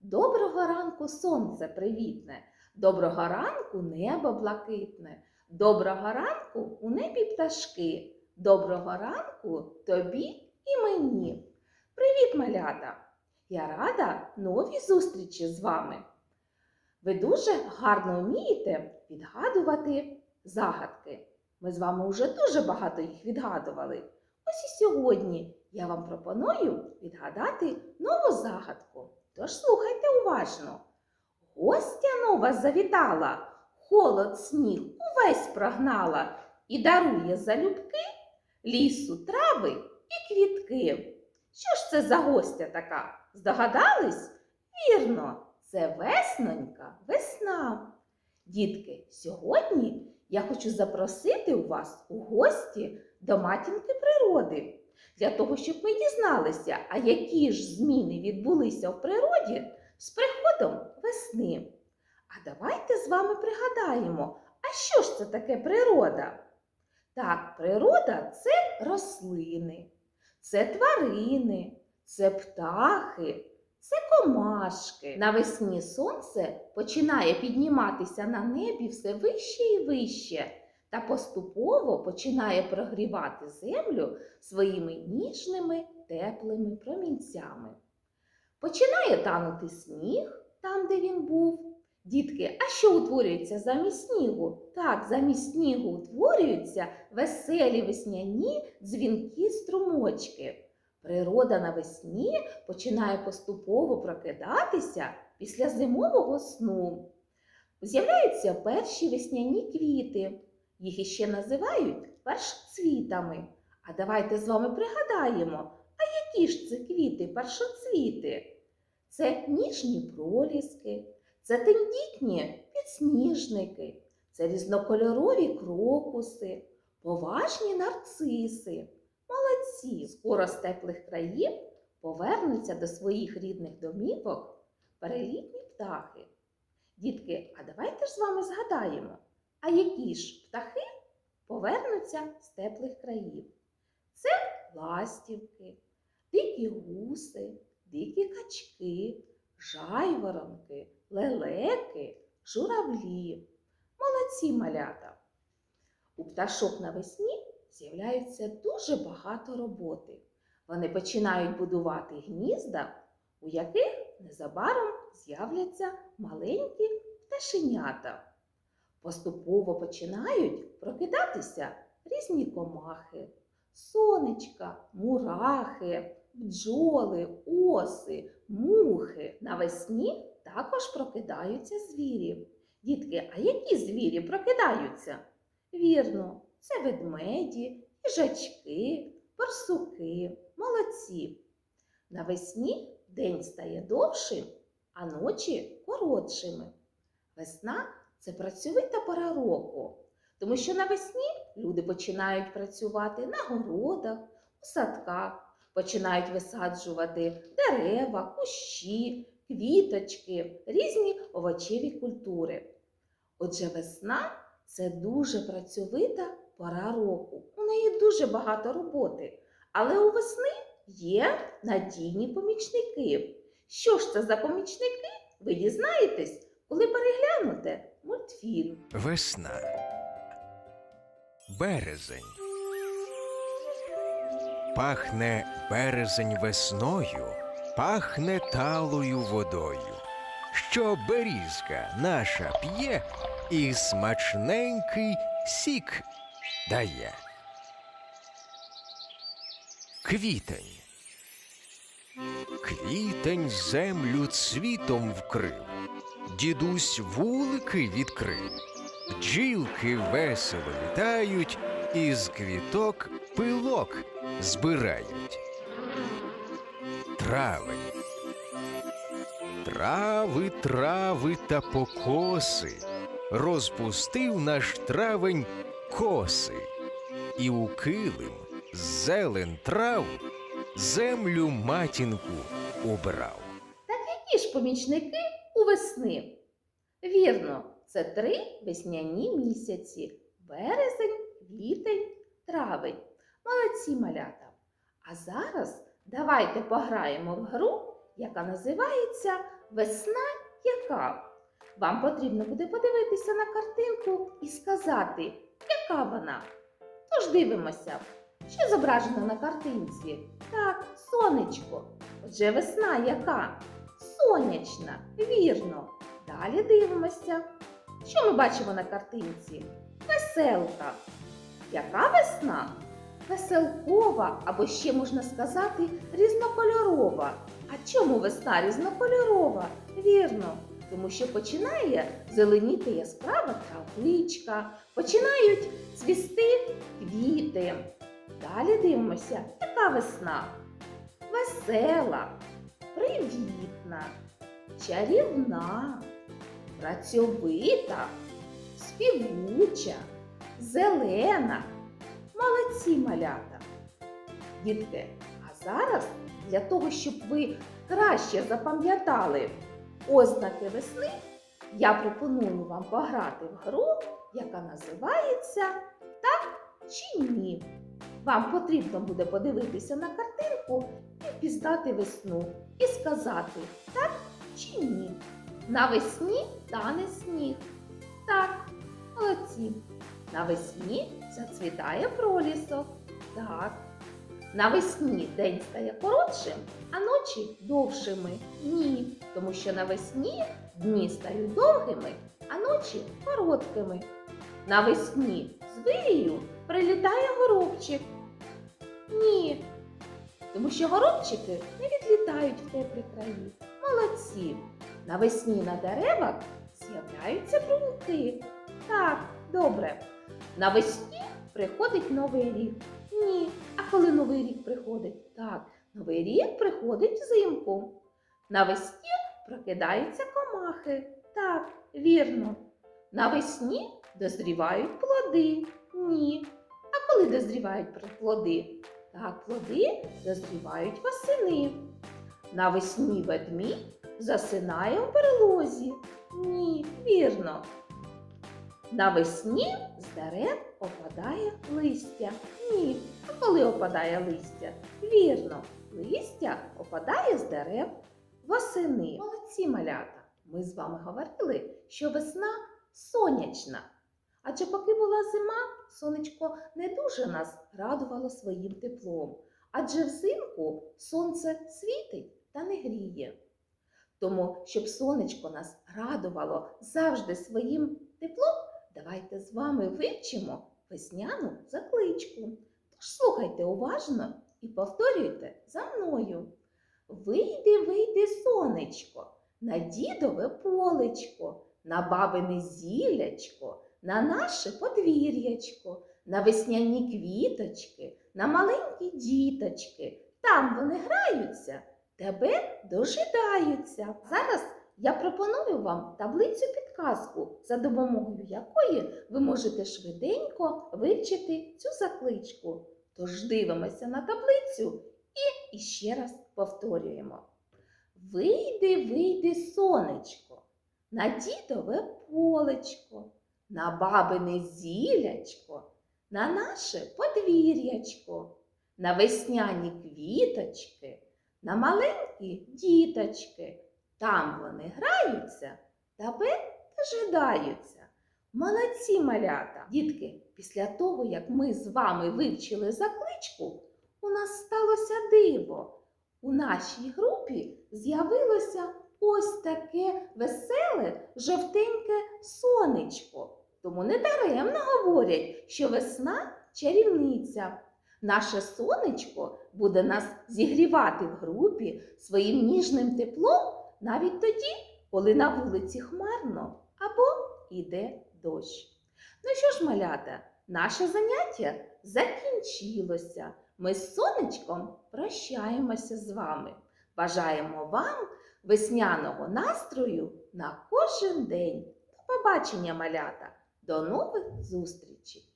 Доброго ранку, сонце привітне, доброго ранку небо блакитне, доброго ранку у небі пташки, доброго ранку тобі і мені. Привіт, малята! Я рада новій зустрічі з вами. Ви дуже гарно вмієте відгадувати загадки. Ми з вами вже дуже багато їх відгадували. Ось і сьогодні я вам пропоную відгадати нову загадку. Тож слухайте уважно. Гостя нова завітала, холод сніг увесь прогнала і дарує залюбки лісу, трави і квітки. Що ж це за гостя така? Здогадались? Це веснонька, весна. Дітки, сьогодні я хочу запросити у вас у гості до матінки природи для того, щоб ми дізналися, а які ж зміни відбулися в природі з приходом весни. А давайте з вами пригадаємо, а що ж це таке природа? Так, природа це рослини, це тварини, це птахи, це комашки. Навесні сонце починає підніматися на небі все вище і вище та поступово починає прогрівати землю своїми ніжними теплими промінцями. Починає танути сніг там, де він був. Дітки, а що утворюється замість снігу? Так, замість снігу утворюються веселі весняні дзвінкі струмочки. Природа навесні починає поступово прокидатися після зимового сну. З'являються перші весняні квіти. Їх іще називають першоцвітами. А давайте з вами пригадаємо, а які ж це квіти першоцвіти? Це ніжні проліски, це тендітні підсніжники, це різнокольорові крокуси, поважні нарциси. Молодці! Скоро з теплих країв повернуться до своїх рідних домівок перелітні птахи. Дітки, а давайте ж з вами згадаємо, а які ж птахи повернуться з теплих країв? Це ластівки, дикі гуси, дикі качки, жайворонки, лелеки, журавлі. Молодці малята! У пташок навесні з'являється дуже багато роботи. Вони починають будувати гнізда, у яких незабаром з'являться маленькі пташенята. Поступово починають прокидатися різні комахи, сонечка, мурахи, бджоли, оси, мухи. Навесні також прокидаються звірі. Дітки, а які звірі прокидаються? Вірно, це ведмеді, їжачки, барсуки, молодці. Навесні день стає довшим, а ночі коротшими. Весна це працьовита пора року, тому що навесні люди починають працювати на городах, у садках, починають висаджувати дерева, кущі, квіточки, різні овочеві культури. Отже, весна це дуже працьовита пора року. У неї дуже багато роботи, але у весни є надійні помічники. Що ж це за помічники? Ви дізнаєтесь, коли переглянете мультфільм. Весна. Березень. Пахне березень весною, пахне талою водою. Що берізка наша п'є і смачненький сік дає. Квітень. Квітень землю цвітом вкрив, дідусь вулики відкрив, бджілки весело літають, із квіток пилок збирають. Травень. Трави, трави та покоси розпустив наш травень коси, і у килим зелен трав землю матінку убрав. Так які ж помічники у весни? Вірно, Це три весняні місяці березень, квітень, травень. Молодці малята. А зараз давайте пограємо в гру, яка називається Весна яка. Вам потрібно буде подивитися на картинку і сказати, яка вона. Тож дивимося, що зображено на картинці. Так, сонечко. Отже, весна яка? Сонячна, вірно. Далі дивимося. Що ми бачимо на картинці? Веселка. Яка весна? Веселкова, або ще можна сказати, різнокольорова. А чому весна різнокольорова? Вірно, тому що починає зеленіти яскрава травичка, починають цвісти квіти. Далі дивимося, яка весна? Весела, привітна, чарівна, працьовита, співуча, зелена. Молодці малята. Дітки, а зараз для того, щоб ви краще запам'ятали ознаки весни, я пропоную вам пограти в гру, яка називається Так чи ні. Вам потрібно буде подивитися на картинку і впізнати весну і сказати так чи ні. Навесні тане сніг. Так, молодці. Навесні зацвітає пролісок. Так. Навесні день стає коротшим, а ночі довшими. Ні. Тому що навесні дні стають довгими, а ночі короткими. Навесні з прилітає горобчик. Ні. Тому що горобчики не відлітають в теплі краї. Молодці. Навесні на деревах з'являються бруньки. Так, добре. Навесні приходить новий рік. Ні. А коли новий рік приходить? Так, новий рік приходить взимку. Навесні прокидаються комахи. Так, вірно. Навесні дозрівають плоди. Ні. А коли дозрівають плоди? Так, плоди дозрівають восени. Навесні ведмідь засинає у берлозі. Ні, вірно. Навесні з дерев опадає листя. Ні. А коли опадає листя? Вірно, листя опадає з дерев восени. Молодці малята! Ми з вами говорили, що весна сонячна. Адже поки була зима, сонечко не дуже нас радувало своїм теплом. Адже взимку сонце світить та не гріє. Тому, щоб сонечко нас радувало завжди своїм теплом, давайте з вами вивчимо весняну закличку. Тож слухайте уважно і повторюйте за мною. Вийди, вийди, сонечко, на дідове полечко, на бабине зілячко, на наше подвір'ячко, на весняні квіточки, на маленькі діточки. Там вони граються, тебе дожидаються. Зараз я пропоную вам таблицю підказку, за допомогою якої ви можете швиденько вивчити цю закличку. Тож дивимося на таблицю і іще раз повторюємо. Вийди, вийди, сонечко, на дідове полечко, на бабине зілячко, на наше подвір'ячко, на весняні квіточки, на маленькі діточки. Там вони граються, тебе дожидаються. Молодці малята! Дітки, після того, як ми з вами вивчили закличку, у нас сталося диво. У нашій групі з'явилося ось таке веселе жовтеньке сонечко. Тому не даремно говорять, що весна чарівниця. Наше сонечко буде нас зігрівати в групі своїм ніжним теплом навіть тоді, коли на вулиці хмарно або іде дощ. Ну що ж, малята, наше заняття закінчилося. Ми з сонечком прощаємося з вами. Бажаємо вам весняного настрою на кожен день. До побачення, малята! До нових зустрічей!